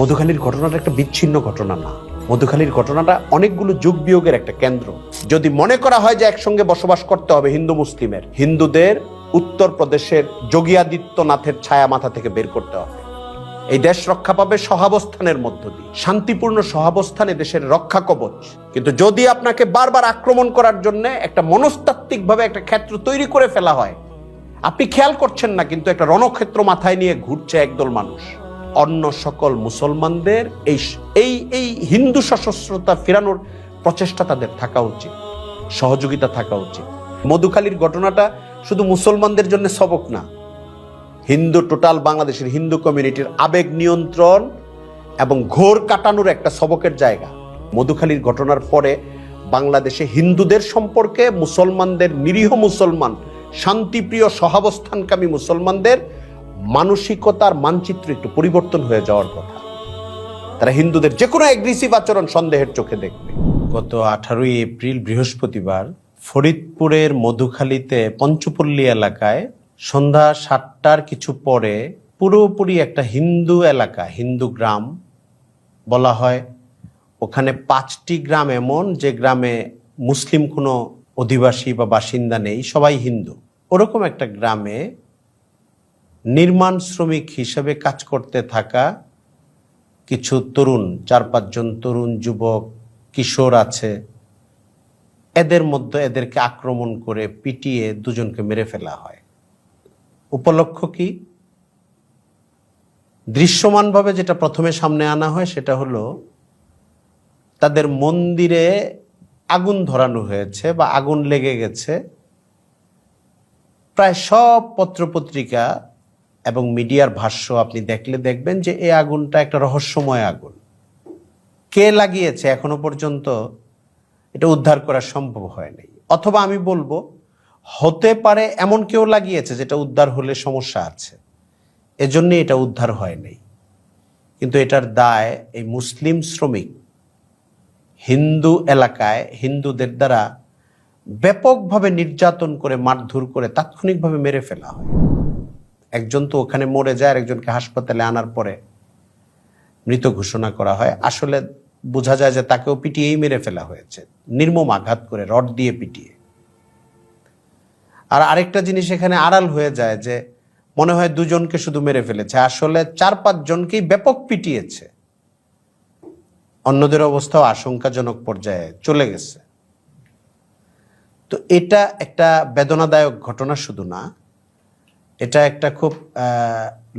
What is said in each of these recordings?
মধুখালীর ঘটনাটা একটা বিচ্ছিন্ন ঘটনা না। মধুখালীর ঘটনাটা অনেকগুলো যুগ বিয়োগের একটা কেন্দ্র। যদি মনে করা হয় যে একসঙ্গে বসবাস করতে হবে হিন্দু মুসলিমের, হিন্দুদের উত্তর প্রদেশের যোগী আদিত্যনাথের ছায়া মাথা থেকে বের করতে হবে। এই দেশ রক্ষা পাবে সহাবস্থানের মধ্য দিয়ে। শান্তিপূর্ণ সহাবস্থানে দেশের রক্ষা কবচ। কিন্তু যদি আপনাকে বারবার আক্রমণ করার জন্য একটা মনস্তাত্ত্বিকভাবে একটা ক্ষেত্র তৈরি করে ফেলা হয়, আপনি খেয়াল করছেন না, কিন্তু একটা রণক্ষেত্র মাথায় নিয়ে ঘুরছে একদল মানুষ। অন্য সকল মুসলমানদের এই এই এই হিন্দু সশস্ত্রতা ফেরানোর প্রচেষ্টা তাদের থাকা উচিত, সহযোগিতা থাকা উচিত। মধুখালীর ঘটনাটা শুধু মুসলমানদের জন্য সবক না, হিন্দু টোটাল বাংলাদেশের হিন্দু কমিউনিটির আবেগ নিয়ন্ত্রণ এবং ঘোর কাটানোর একটা সবকের জায়গা। মধুখালীর ঘটনার পরে বাংলাদেশে হিন্দুদের সম্পর্কে মুসলমানদের, নিরীহ মুসলমান, শান্তিপ্রিয় সহাবস্থানকামী মুসলমানদের মানসিকতার মানচিত্র একটু পরিবর্তন হয়ে যাওয়ার কথা। তারা হিন্দুদের যে কোনো অ্যাগ্রেসিভ আচরণ সন্দেহের চোখে দেখবে। গত আঠারোই এপ্রিল বৃহস্পতিবার ফরিদপুরের মধুখালীতে পঞ্চপল্লী এলাকায় সন্ধ্যা সাতটার কিছু পরে পুরোপুরি একটা হিন্দু এলাকা, হিন্দু গ্রাম বলা হয়। ওখানে পাঁচটি গ্রাম এমন যে গ্রামে মুসলিম কোনো অধিবাসী বা বাসিন্দা নেই, সবাই হিন্দু। ওরকম একটা গ্রামে নির্মাণ শ্রমিক হিসেবে কাজ করতে থাকা কিছু তরুণ, চার পাঁচজন তরুণ যুবক, কিশোর আছে। এদের মধ্যে এদেরকে আক্রমণ করে পিটিয়ে দুজনকে মেরে ফেলা হয়। উপলক্ষ কি? দৃশ্যমানভাবে যেটা প্রথমে সামনে আনা হয় সেটা হলো, তাদের মন্দিরে আগুন ধরানো হয়েছে বা আগুন লেগে গেছে। প্রায় সব পত্রপত্রিকা এবং মিডিয়ার ভাষ্য আপনি দেখলে দেখবেন যে এই আগুনটা একটা রহস্যময় আগুন। কে লাগিয়েছে এখনও পর্যন্ত এটা উদ্ধার করা সম্ভব হয়নি। অথবা আমি বলব, হতে পারে এমন কেউ লাগিয়েছে যেটা উদ্ধার হলে সমস্যা আছে। এজন্য এটা উদ্ধার হয়নি। কিন্তু এটার দায় এই মুসলিম শ্রমিক। হিন্দু এলাকায় হিন্দুদের দ্বারা ব্যাপকভাবে নির্যাতন করে, মারধর করে তাৎক্ষণিকভাবে মেরে ফেলা হয়। একজন তো ওখানে মরে যায় আর একজনকে হাসপাতালে আনার পরে মৃত ঘোষণা করা হয়। আসলে বোঝা যায় যে তাকেও পিটিয়েই মেরে ফেলা হয়েছে। নির্মম আঘাত করে, রড দিয়ে পিটিয়ে। আর আরেকটা জিনিস এখানে আড়াল হয়ে যায় যে মনে হয় দুজনকে শুধু মেরে ফেলেছে। আসলে চার পাঁচ জনকেই ব্যাপক পিটিয়েছে। অন্যদের অবস্থাও আশঙ্কাজনক পর্যায়ে চলে গেছে। তো এটা একটা বেদনাদায়ক ঘটনা শুধু না এটা একটা খুব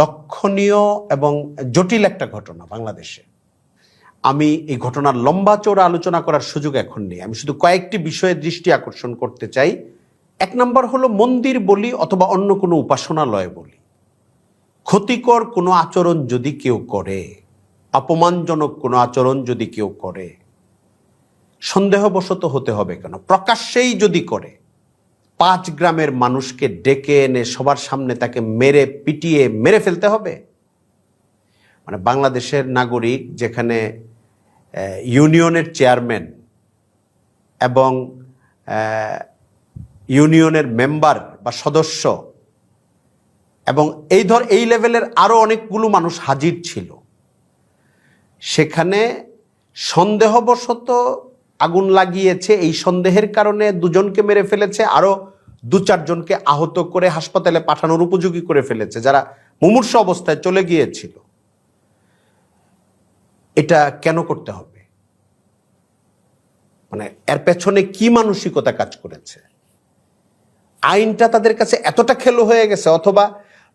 লক্ষণীয় এবং জটিল একটা ঘটনা বাংলাদেশে। আমি এই ঘটনার লম্বা চৌড়া আলোচনা করার সুযোগ এখন নেই। আমি শুধু কয়েকটি বিষয়ে দৃষ্টি আকর্ষণ করতে চাই। এক নম্বর হলো মন্দির বলি অথবা অন্য কোনো উপাসনালয় বলি। ক্ষতিকর কোনো আচরণ যদি কেউ করে, অপমানজনক কোনো আচরণ যদি কেউ করে, সন্দেহবশত হতে হবে কেন? প্রকাশ্যেই যদি করে পাঁচ গ্রামের মানুষকে ডেকে এনে সবার সামনে তাকে মেরে পিটিয়ে মেরে ফেলতে হবে? মানে বাংলাদেশের নাগরিক যেখানে ইউনিয়নের চেয়ারম্যান এবং ইউনিয়নের মেম্বার বা সদস্য এবং এই ধর, এই লেভেলের আরও অনেকগুলো মানুষ হাজির ছিল। সেখানে সন্দেহবশত আগুন লাগিয়েছে, এই সন্দেহের কারণে দুজনকে মেরে ফেলেছে, আরও দু চারজনকে আহত করে হাসপাতালে পাঠানোর উপযোগী করে ফেলেছে, যারা মুমূর্ষ অবস্থায় চলে গিয়েছিল। এটা কেন করতে হবে? মানে এর পেছনে কি মানসিকতা কাজ করেছে? আইনটা তাদের কাছে এতটা খেলো হয়ে গেছে, অথবা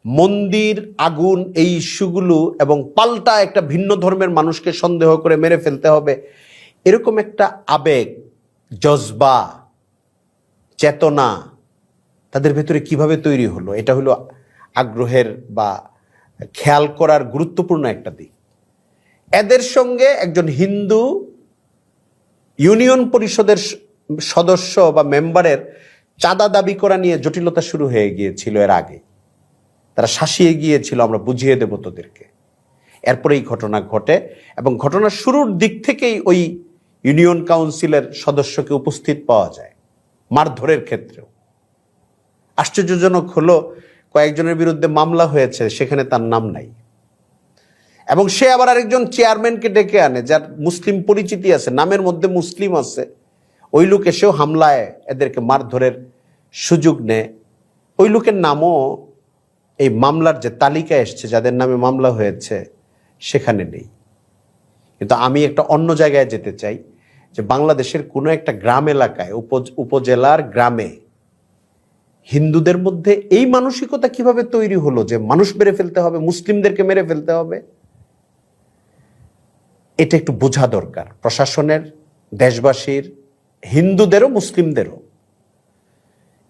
মন্দির, আগুন, এই ইস্যুগুলো এবং পাল্টা একটা ভিন্ন ধর্মের মানুষকে সন্দেহ করে মেরে ফেলতে হবে এরকম একটা আবেগ, জজবা, চেতনা তাদের ভেতরে কীভাবে তৈরি হলো? এটা হলো আগ্রহের বা খেয়াল করার গুরুত্বপূর্ণ একটা দিক। এদের সঙ্গে একজন হিন্দু ইউনিয়ন পরিষদের সদস্য বা মেম্বারের চাঁদা দাবি করা নিয়ে জটিলতা শুরু হয়ে গিয়েছিল এর আগে। তারা শাসিয়ে গিয়েছিল, আমরা বুঝিয়ে দেব তোদেরকে। এরপরে এই ঘটনা ঘটে এবং ঘটনা শুরুর দিক থেকেই ওই ইউনিয়ন কাউন্সিলের সদস্যকে উপস্থিত পাওয়া যায়, মারধরের ক্ষেত্রেও। আশ্চর্যজনক হলো, কয়েকজনের বিরুদ্ধে মামলা হয়েছে, সেখানে তার নাম নাই। এবং সে আবার আরেকজন চেয়ারম্যানকে ডেকে আনে, যার মুসলিম পরিচিতি আছে, নামের মধ্যে মুসলিম আছে। ওই লোক এসেও হামলায় এদেরকে মারধরের সুযোগ নেয়। ওই লোকের নামও এই মামলার যে তালিকা এসছে, যাদের নামে মামলা হয়েছে, সেখানে নেই। কিন্তু আমি একটা অন্য জায়গায় যেতে চাই যে বাংলাদেশের কোনো একটা গ্রাম এলাকায় উপ- উপজেলার গ্রামে হিন্দুদের মধ্যে এই মানসিকতা কীভাবে তৈরি হলো যে মানুষ মেরে ফেলতে হবে, মুসলিমদেরকে মেরে ফেলতে হবে? এটা একটু বোঝা দরকার। প্রশাসনের, দেশবাসীর, হিন্দুদেরও, মুসলিমদেরও।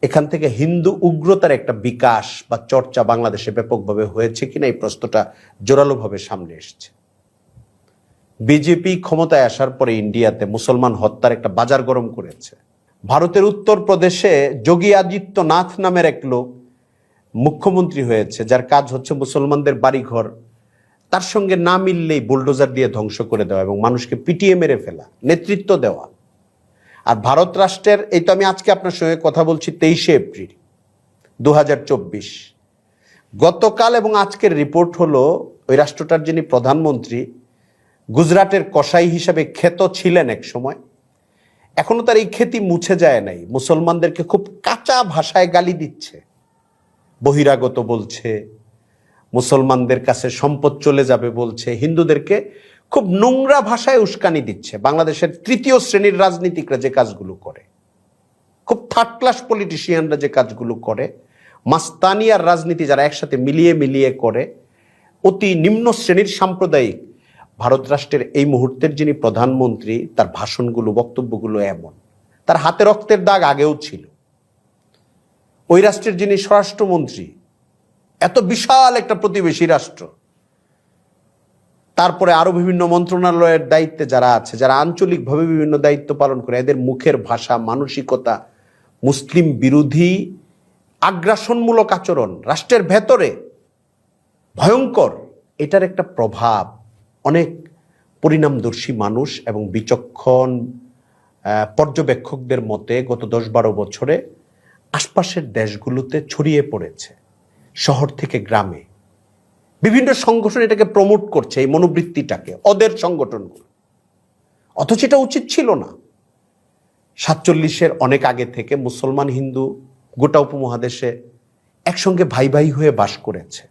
এখান থেকে হিন্দু উগ্রতার একটা বিকাশ বা চর্চা বাংলাদেশে ব্যাপকভাবে হয়েছে কিনা এই প্রশ্নটা জোরালোভাবে সামনে এসছে। বিজেপি ক্ষমতায় আসার পরে ইন্ডিয়াতে মুসলমান হত্যার একটা বাজার গরম করেছে। ভারতের উত্তরপ্রদেশে যোগী আদিত্যনাথ নামের এক লোক মুখ্যমন্ত্রী হয়েছে, যার কাজ হচ্ছে মুসলমানদের বাড়িঘর। তার সঙ্গে না মিললেই বুলডোজার দিয়ে ধ্বংস করে দেওয়া এবং মানুষকে পিটিয়ে মেরে ফেলা, নেতৃত্ব দেওয়া। আর ভারত রাষ্ট্রের, এই তো আমি আজকে আপনার সঙ্গে কথা বলছি তেইশে এপ্রিল দু হাজার চব্বিশ। গতকাল এবং আজকের রিপোর্ট হলো, ওই রাষ্ট্রটার যিনি প্রধানমন্ত্রী গুজরাটের কসাই হিসাবে খ্যাত ছিলেন এক সময়। এখনও তার এই খ্যাতি মুছে যায় নাই। মুসলমানদেরকে খুব কাঁচা ভাষায় গালি দিচ্ছে। বহিরাগত বলছে, মুসলমানদের কাছে সম্পদ চলে যাবে বলছে, হিন্দুদেরকে খুব নোংরা ভাষায় উস্কানি দিচ্ছে। বাংলাদেশের তৃতীয় শ্রেণির রাজনীতিকরা যে কাজগুলো করে, খুব থার্ড ক্লাস পলিটিশিয়ানরা যে কাজগুলো করে মাস্তানিয়ার রাজনীতি যারা একসাথে মিলিয়ে মিলিয়ে করে, অতি নিম্ন শ্রেণির সাম্প্রদায়িক ভারত রাষ্ট্রের এই মুহূর্তের যিনি প্রধানমন্ত্রী, তার ভাষণগুলো, বক্তব্যগুলো এমন। তার হাতে রক্তের দাগ আগেও ছিল। ওই রাষ্ট্রের যিনি স্বরাষ্ট্রমন্ত্রী, এত বিশাল একটা প্রতিবেশী রাষ্ট্র। তারপরে আরও বিভিন্ন মন্ত্রণালয়ের দায়িত্বে যারা আছে, যারা আঞ্চলিকভাবে বিভিন্ন দায়িত্ব পালন করে, এদের মুখের ভাষা, মানসিকতা, মুসলিম বিরোধী, আগ্রাসনমূলক আচরণ, রাষ্ট্রের ভেতরে ভয়ঙ্কর, এটার একটা প্রভাব। অনেক পরিণামদর্শী মানুষ এবং বিচক্ষণ পর্যবেক্ষকদের মতে গত দশ বারো বছরে আশপাশের দেশগুলোতে ছড়িয়ে পড়েছে, শহর থেকে গ্রামে। বিভিন্ন সংগঠন এটাকে প্রমোট করছে, এই মনোবৃত্তিটাকে, ওদের সংগঠনগুলো। অথচ এটা উচিত ছিল না। সাতচল্লিশের অনেক আগে থেকে মুসলমান, হিন্দু গোটা উপমহাদেশে একসঙ্গে ভাই ভাই হয়ে বাস করেছে।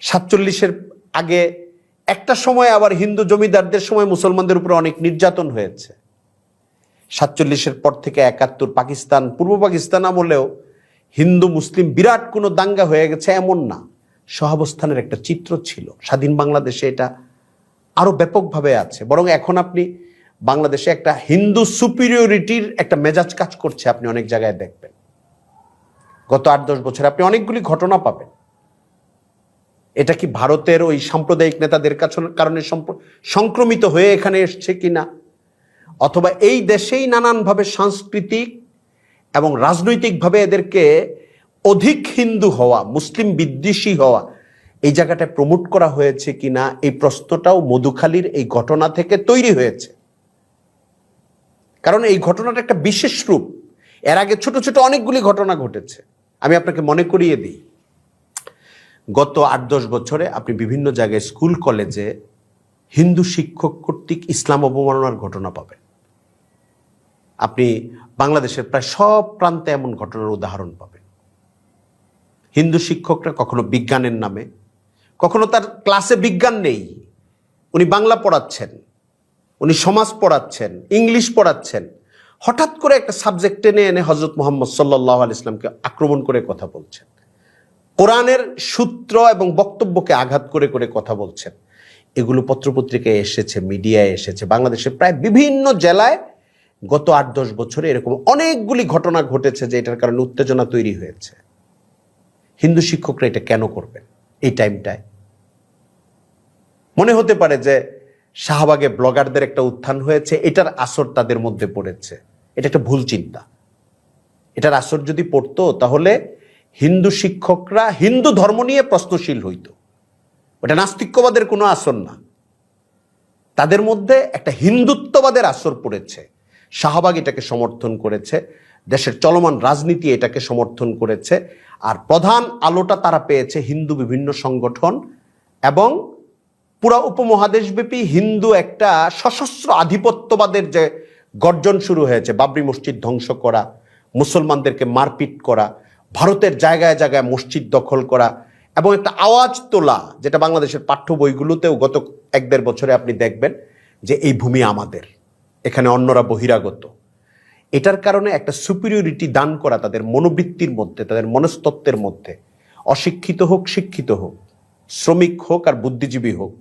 সাতচল্লিশের আগে একটা সময় আবার হিন্দু জমিদারদের সময় মুসলমানদের উপরে অনেক নির্যাতন হয়েছে। সাতচল্লিশের পর থেকে একাত্তর পাকিস্তান, পূর্ব পাকিস্তান আমলেও হিন্দু, মুসলিম বিরাট কোনো দাঙ্গা হয়ে গেছে এমন না। সহাবস্থানের একটা চিত্র ছিল। স্বাধীন বাংলাদেশে এটা আরও ব্যাপকভাবে আছে। বরং এখন আপনি বাংলাদেশে একটা হিন্দু সুপিরিয়রিটির একটা মেজাজ কাজ করছে, আপনি অনেক জায়গায় দেখবেন। গত আট দশ বছরে আপনি অনেকগুলি ঘটনা পাবেন। এটা কি ভারতের ওই সাম্প্রদায়িক নেতাদের কারণে সংক্রমিত হয়ে এখানে এসছে কি না অথবা এই দেশেই নানানভাবে সাংস্কৃতিক এবং রাজনৈতিকভাবে এদেরকে অধিক হিন্দু হওয়া, মুসলিম বিদ্বেষী হওয়া, এই জায়গাটায় প্রমোট করা হয়েছে কিনা? এই প্রশ্নটাও মধুখালীর এই ঘটনা থেকে তৈরি হয়েছে। কারণ এই ঘটনাটা একটা বিশেষ রূপ। এর আগে ছোট ছোট অনেকগুলি ঘটনা ঘটেছে। আমি আপনাকে মনে করিয়ে দিই। গত আট, দশ বছরে আপনি বিভিন্ন জায়গায় স্কুল, কলেজে হিন্দু শিক্ষক কর্তৃক ইসলাম অবমাননার ঘটনা পাবেন। আপনি বাংলাদেশের প্রায় সব প্রান্তে এমন ঘটনার উদাহরণ পাবেন। হিন্দু শিক্ষকরা কখনো বিজ্ঞানের নামে, কখনো তার ক্লাসে বিজ্ঞান নেই। উনি বাংলা পড়াচ্ছেন, উনি সমাজ পড়াচ্ছেন, ইংলিশ পড়াচ্ছেন। হঠাৎ করে একটা সাবজেক্ট টেনে এনে হজরত মোহাম্মদ সাল্লাহ আল ইসলামকে আক্রমণ করে কথা বলছেন। কোরআনের সূত্র এবং বক্তব্যকে আঘাত করে করে কথা বলছেন। এগুলো পত্রপত্রিকায় এসেছে, মিডিয়ায় এসেছে। বাংলাদেশের প্রায় বিভিন্ন জেলায় গত আট, দশ বছরে এরকম অনেকগুলি ঘটনা ঘটেছে যে এটার কারণে উত্তেজনা তৈরি হয়েছে। হিন্দু শিক্ষকরা এটা কেন করবেন এই টাইমটায়? মনে হতে পারে যে শাহবাগে ব্লগারদের একটা উত্থান হয়েছে, এটার আসর তাদের মধ্যে পড়েছে। এটা একটা ভুল চিন্তা। এটার আসর যদি পড়তো, তাহলে হিন্দু শিক্ষকরা হিন্দু ধর্ম নিয়ে প্রশ্নশীল হইত। ওটা নাস্তিক্যবাদের কোনো আসর না। তাদের মধ্যে একটা হিন্দুত্ববাদের আসর পড়েছে। শাহবাগ এটাকে সমর্থন করেছে, দেশের চলমান রাজনীতি এটাকে সমর্থন করেছে, আর প্রধান আলোটা তারা পেয়েছে হিন্দু বিভিন্ন সংগঠন এবং পুরা উপমহাদেশব্যাপী হিন্দু একটা সশস্ত্র আধিপত্যবাদের যে গর্জন শুরু হয়েছে, বাবরি মসজিদ ধ্বংস করা, মুসলমানদেরকে মারপিট করা ভারতের জায়গায় জায়গায় মসজিদ দখল করা এবং একটা আওয়াজ তোলা, যেটা বাংলাদেশের পাঠ্য বইগুলোতেও গত এক দেড় বছরে আপনি দেখবেন যে এই ভূমি আমাদের, এখানে অন্যরা বহিরাগত। এটার কারণে একটা সুপিরিয়রিটি দান করা তাদের মনোবৃত্তির মধ্যে, তাদের মনস্তত্ত্বের মধ্যে, অশিক্ষিত হোক, শিক্ষিত হোক, শ্রমিক হোক আর বুদ্ধিজীবী হোক,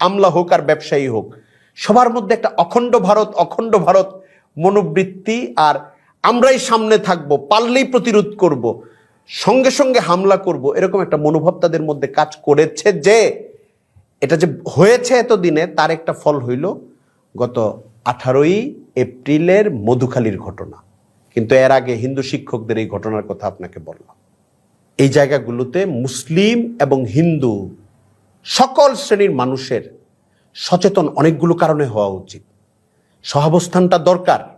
আমলা হোক আর ব্যবসায়ী হোক, সবার মধ্যে একটা অখণ্ড ভারত অখণ্ড ভারত মনোবৃত্তি আর আমরাই সামনে থাকব, পারলেই প্রতিরোধ করব সঙ্গে সঙ্গে হামলা করব, এরকম একটা মনোভাব তাদের মধ্যে কাজ করেছে যে, এটা যে হয়েছে এতদিনে, তার একটা ফল হইল গত আঠারোই এপ্রিলের মধুখালীর ঘটনা। কিন্তু এর আগে হিন্দু শিক্ষকদের এই ঘটনার কথা আপনাকে বললাম। এই জায়গাগুলোতে মুসলিম এবং হিন্দু সকল শ্রেণির মানুষের সচেতন অনেকগুলো কারণে হওয়া উচিত। সহাবস্থানটা দরকার।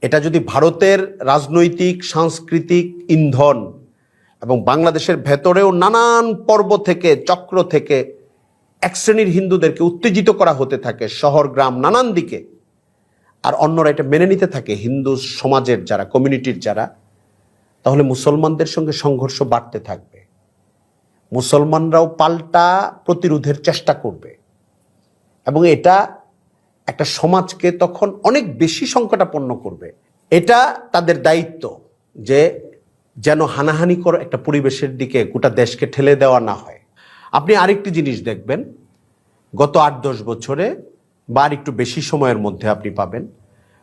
এটা যদি ভারতের রাজনৈতিক, সাংস্কৃতিক ইন্ধন এবং বাংলাদেশের ভেতরেও নানান পর্ব থেকে, চক্র থেকে এক শ্রেণির হিন্দুদেরকে উত্তেজিত করা হতে থাকে, শহর, গ্রাম, নানান দিকে। আর অন্যরা এটা মেনে নিতে থাকে, হিন্দু সমাজের যারা কমিউনিটির যারা, তাহলে মুসলমানদের সঙ্গে সংঘর্ষ বাড়তে থাকবে। মুসলমানরাও পাল্টা প্রতিরোধের চেষ্টা করবে। এবং এটা একটা সমাজকে তখন অনেক বেশি সংকটাপন্ন করবে। এটা তাদের দায়িত্ব যে যেন হানাহানি কর একটা পরিবেশের দিকে গোটা দেশকে ঠেলে দেওয়া না হয়। আপনি আরেকটি জিনিস দেখবেন, গত আট দশ বছরে বা আর একটু বেশি সময়ের মধ্যে আপনি পাবেন,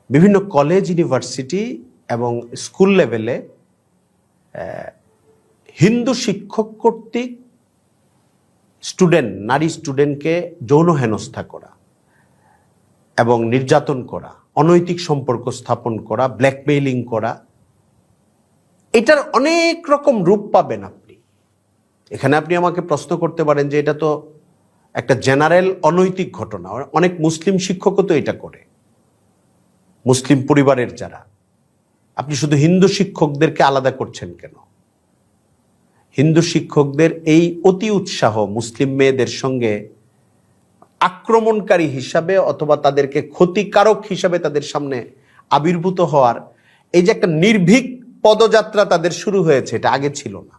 বিভিন্ন কলেজ ইউনিভার্সিটি এবং স্কুল লেভেলে হিন্দু শিক্ষক কর্তৃক স্টুডেন্ট নারী স্টুডেন্টকে যৌন হেনস্থা করা। এবং নির্যাতন করা, অনৈতিক সম্পর্ক স্থাপন করা ব্ল্যাকমেইলিং করা, এটার অনেক রকম রূপ পাবেন আপনি। এখানে আপনি আমাকে প্রশ্ন করতে পারেন যে এটা তো একটা জেনারেল অনৈতিক ঘটনা। অনেক মুসলিম শিক্ষকও তো এটা করে। মুসলিম পরিবারের যারা। আপনি শুধু হিন্দু শিক্ষকদেরকে আলাদা করছেন কেন? হিন্দু শিক্ষকদের এই অতি উৎসাহ মুসলিম মেয়েদের সঙ্গে আক্রমণকারী হিসাবে অথবা তাদেরকে ক্ষতিকারক হিসাবে তাদের সামনে আবির্ভূত হওয়ার এই যে একটা নির্ভীক পদযাত্রা তাদের শুরু হয়েছে, এটা আগে ছিল না।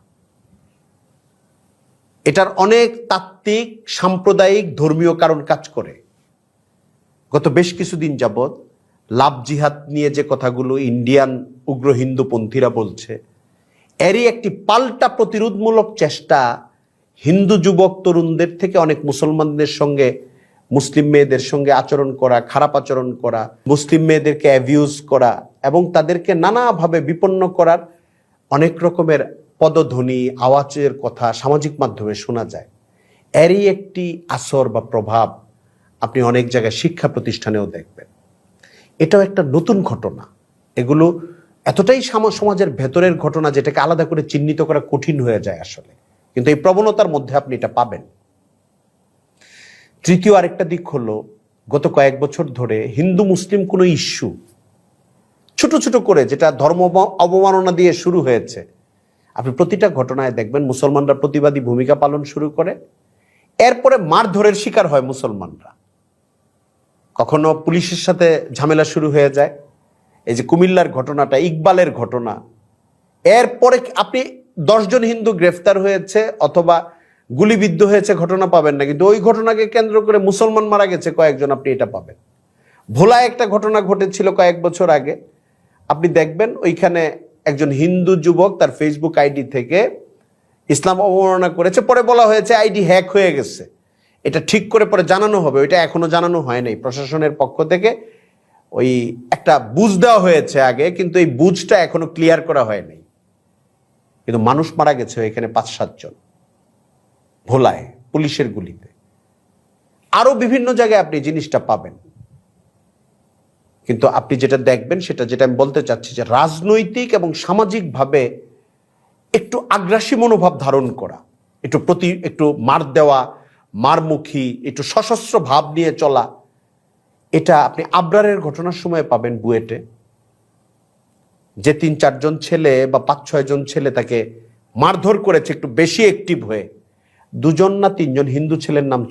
এটার অনেক তাত্ত্বিক, সাম্প্রদায়িক, ধর্মীয় কারণ কাজ করে। গত বেশ কিছুদিন যাবৎ লাভ জিহাদ নিয়ে যে কথাগুলো ইন্ডিয়ান উগ্র হিন্দুপন্থীরা বলছে, এরই একটি পাল্টা প্রতিরোধমূলক চেষ্টা হিন্দু যুবক তরুণদের থেকে অনেক মুসলমানদের সঙ্গে মুসলিম মেয়েদের সঙ্গে আচরণ করা, খারাপ আচরণ করা, মুসলিম মেয়েদেরকে অ্যাবিউজ করা এবং তাদেরকে নানাভাবে বিপন্ন করার অনেক রকমের পদধ্বনি, আওয়াজের কথা সামাজিক মাধ্যমে শোনা যায়। এরই একটি আসর বা প্রভাব আপনি অনেক জায়গায় শিক্ষা প্রতিষ্ঠানেও দেখবেন। এটাও একটা নতুন ঘটনা। এগুলো এতটাই সাম- সমাজের ভেতরের ঘটনা যেটাকে আলাদা করে চিহ্নিত করা কঠিন হয়ে যায় আসলে। কিন্তু এই প্রবণতার মধ্যে আপনি এটা পাবেন। তৃতীয় আরেকটা দিক হলো, গত কয়েক বছর ধরে হিন্দু মুসলিম কোনো ইস্যু, ছোট ছোট করে যেটা ধর্ম অবমাননা দিয়ে শুরু হয়েছে। আপনি প্রতিটা ঘটনায় দেখবেন মুসলমানরা প্রতিবাদী ভূমিকা পালন শুরু করে। এরপরে মারধরের শিকার হয় মুসলমানরা। কখনো পুলিশের সাথে ঝামেলা শুরু হয়ে যায়। এই যে কুমিল্লার ঘটনাটা, ইকবালের ঘটনা। এরপরে আপনি দশজন হিন্দু গ্রেফতার হয়েছে অথবা গুলিবিদ্ধ হয়েছে, ঘটনা পাবেন না। কিন্তু ওই ঘটনাকে কেন্দ্র করে মুসলমান মারা গেছে, কয়েকজন আপনি এটা পাবেন। ভোলায় একটা ঘটনা ঘটেছিল কয়েক বছর আগে। আপনি দেখবেন ওইখানে একজন হিন্দু যুবক তার ফেসবুক আইডি থেকে ইসলাম অবমাননা করেছে। পরে বলা হয়েছে, আইডি হ্যাক হয়ে গেছে। এটা ঠিক করে পরে জানানো হবে। ওইটা এখনও জানানো হয় নাই। প্রশাসনের পক্ষ থেকে ওই একটা বুঝ দেওয়া হয়েছে আগে, কিন্তু এই বুঝটা এখনও ক্লিয়ার করা হয় নাই। কিন্তু মানুষ মারা গেছে এখানে পাঁচ সাতজন ভোলায় পুলিশের গুলিতে। আরও বিভিন্ন জায়গায় আপনি জিনিসটা পাবেন। কিন্তু আপনি যেটা দেখবেন, সেটা যেটা আমি বলতে চাচ্ছি যে রাজনৈতিক এবং সামাজিকভাবে একটু আগ্রাসী মনোভাব ধারণ করা, একটু প্রতি, একটু মার দেওয়া, মারমুখী, একটু সশস্ত্র ভাব নিয়ে চলা, এটা আপনি আবরারের ঘটনার সময় পাবেন বুয়েটে, যে তিন চারজন ছেলে বা পাঁচ ছয় জন ছেলে তাকে মারধর করেছে একটু বেশি অ্যাক্টিভ হয়ে। দুজন না তিনজন হিন্দু ছেলের নাম